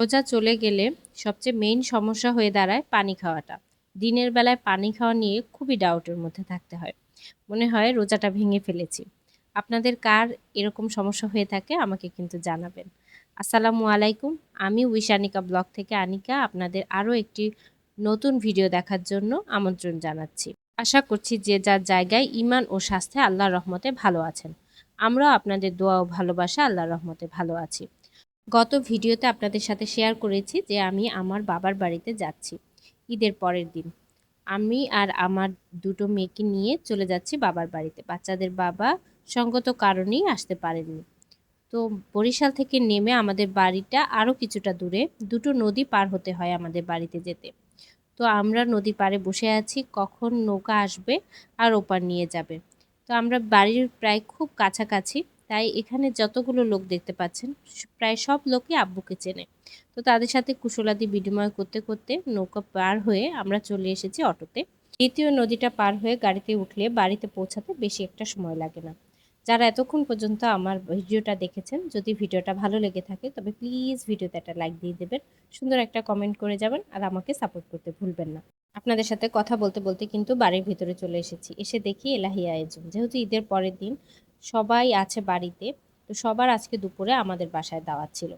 রোজা চলে গেলে সবচেয়ে মেইন সমস্যা হয়ে দাঁড়ায় পানি খাওয়াটা। দিনের বেলায় পানি খাওয়া নিয়ে খুবই ডাউটের মধ্যে থাকতে হয়। মনে হয় রোজাটা ভেঙে ফেলেছি। আপনাদের কার এরকম সমস্যা হয়ে থাকে আমাকে কিন্তু জানাবেন। আসসালামু আলাইকুম, আমি উইশানিকা ব্লগ থেকে আনিকা আপনাদের আরও একটি নতুন ভিডিও দেখার জন্য আমন্ত্রণ জানাচ্ছি। আশা করছি যে যার জায়গায় ইমান ও স্বাস্থ্যে আল্লাহর রহমতে ভালো আছেন। আমরাও আপনাদের দোয়া ও ভালোবাসা আল্লাহর রহমতে ভালো আছি। গত ভিডিওতে আপনাদের সাথে শেয়ার করেছি যে আমি আমার বাবার বাড়িতে যাচ্ছি, ঈদের পরের দিন। আমি আর আমার দুটো মেয়েকে নিয়ে চলে যাচ্ছি বাবার বাড়িতে। বাচ্চাদের বাবা সঙ্গত কারণেই আসতে পারেননি। তো বরিশাল থেকে নেমে আমাদের বাড়িটা আরও কিছুটা দূরে, দুটো নদী পার হতে হয় আমাদের বাড়িতে যেতে। তো আমরা নদী পাড়ে বসে আছি, কখন নৌকা আসবে আর ওপার নিয়ে যাবে। তো আমরা বাড়ির প্রায় খুব কাছাকাছি তাই এখানে যতগুলো লোক দেখতে পাচ্ছেন প্রায় সব লোকই আব্বুকে চেনে। তো তাদের সাথে কুশলাদি বিনিময় করতে করতে নৌকা পার হয়ে আমরা চলে এসেছি অটোতে। দ্বিতীয় নদীটা পার হয়ে গাড়িতে উঠলে বাড়িতে পৌঁছাতে বেশি একটা সময় লাগে না। যারা এতক্ষণ পর্যন্ত আমার ভিডিওটা দেখেছেন, যদি ভিডিওটা ভালো লেগে থাকে, তবে প্লিজ ভিডিওতে একটা লাইক দিয়ে দেবেন, সুন্দর একটা কমেন্ট করে যাবেন আর আমাকে সাপোর্ট করতে ভুলবেন না। আপনাদের সাথে কথা বলতে বলতে কিন্তু বাড়ির ভিতরে চলে এসেছি। এসে দেখি এলাহি আয়োজন যেহেতু ঈদের পরের দিন সবাই আছে বাড়িতে, তো সবার আজকে দুপুরে আমাদের বাসায় দাওয়াত ছিল।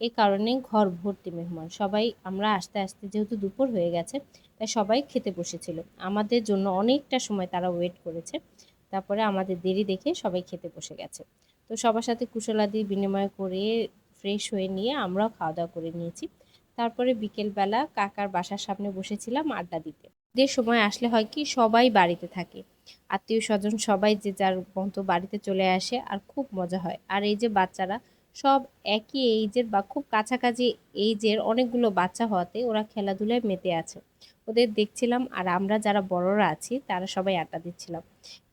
এই কারণে ঘর ভর্তি মেহমান। সবাই, আমরা আস্তে আস্তে যেহেতু দুপুর হয়ে গেছে, তাই সবাই খেতে বসেছিল। আমাদের জন্য অনেকটা সময় তারা ওয়েট করেছে। তারপরে আমাদের দেরি দেখে সবাই খেতে বসে গেছে। তো সবার সাথে কুশলাদি বিনিময় করে ফ্রেশ হয়ে নিয়ে আমরাও খাওয়া দাওয়া করে নিয়েছি। তারপরে বিকেলবেলা কাকার বাসার সামনে বসেছিলাম আড্ডা দিতে। ঈদের সময় আসলে হয় কি, সবাই বাড়িতে থাকে। আত্মীয় স্বজন সবাই যে যার মতো বাড়িতে চলে আসে আর খুব মজা হয়। আর এই যে বাচ্চারা সব একই এইজের বা খুব কাছাকাছি এইজের অনেকগুলো বাচ্চা হওয়াতে ওরা খেলাধুলায় মেতে আছে। ওদের দেখছিলাম আর আমরা যারা বড়রা আছি তারা সবাই আড্ডা দিচ্ছিলাম।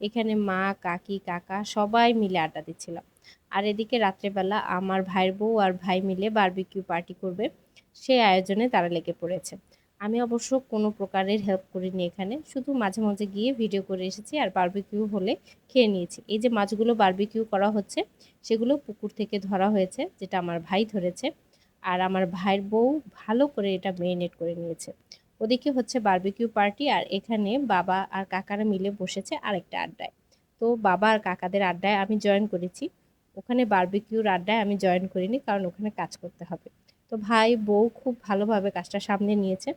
এখানে মা, কাকি, কাকা সবাই মিলে আড্ডা দিচ্ছিলাম। আর এদিকে রাত্রেবেলা আমার ভাইয়ের বউ আর ভাই মিলে বারবিকিউ পার্টি করবে। সেই আয়োজনে তারা লেগে পড়েছে। আমি অবশ্য কোনো প্রকারের হেল্প করিনি এখানে। শুধু মাঝে মাঝে গিয়ে ভিডিও করে এসেছি আর বারবিকিউ হলে খেয়ে নিয়েছি। এই যে মাছগুলো বারবিকিউ করা হচ্ছে, সেগুলো পুকুর থেকে ধরা হয়েছে, যেটা আমার ভাই ধরেছে। আর আমার ভাইয়ের বউ ভালো করে এটা মেরিনেট করে নিয়েছে। ওদিকে হচ্ছে বারবিকিউ পার্টি আর এখানে বাবা আর কাকারা মিলে বসেছে আরেকটা আড্ডায়। তো বাবা আর কাকাদের আড্ডায় আমি জয়েন করেছি। ওখানে বার্বিকিউর আড্ডায় আমি জয়েন করিনি, কারণ ওখানে কাজ করতে হবে। তো ভাই, বউ খুব ভালোভাবে কাজটা সামনে নিয়েছে।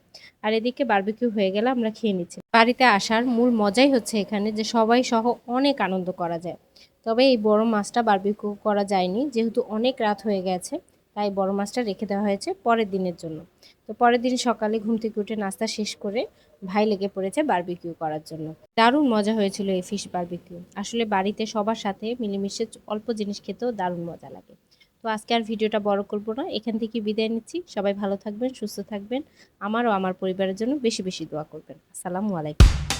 আর এদিকে বারবিকিউ হয়ে গেলে আমরা খেয়ে নিচ্ছি। বাড়িতে আসার মূল মজাই হচ্ছে এখানে যে সবাই সহ অনেক আনন্দ করা যায়। তবে এই বড় মাছটা বারবিকিউ করা যায়নি, যেহেতু অনেক রাত হয়ে গেছে, তাই বড় মাছটা রেখে দেওয়া হয়েছে পরের দিনের জন্য। তো পরের দিন সকালে ঘুম থেকে উঠে নাস্তা শেষ করে ভাই লেগে পড়েছে বারবিকিউ করার জন্য। দারুণ মজা হয়েছিল এই ফিশ বারবিকিউ আসলে বাড়িতে সবার সাথে মিলেমিশে অল্প জিনিস খেতেও দারুণ মজা লাগে। তো আজকে আর ভিডিওটা বড় করব না। এখান থেকে বিদায় নিচ্ছি। সবাই ভালো থাকবেন, সুস্থ থাকবেন। আমার ও আমার পরিবারের জন্য বেশি বেশি দোয়া করবেন। আসসালামু আলাইকুম।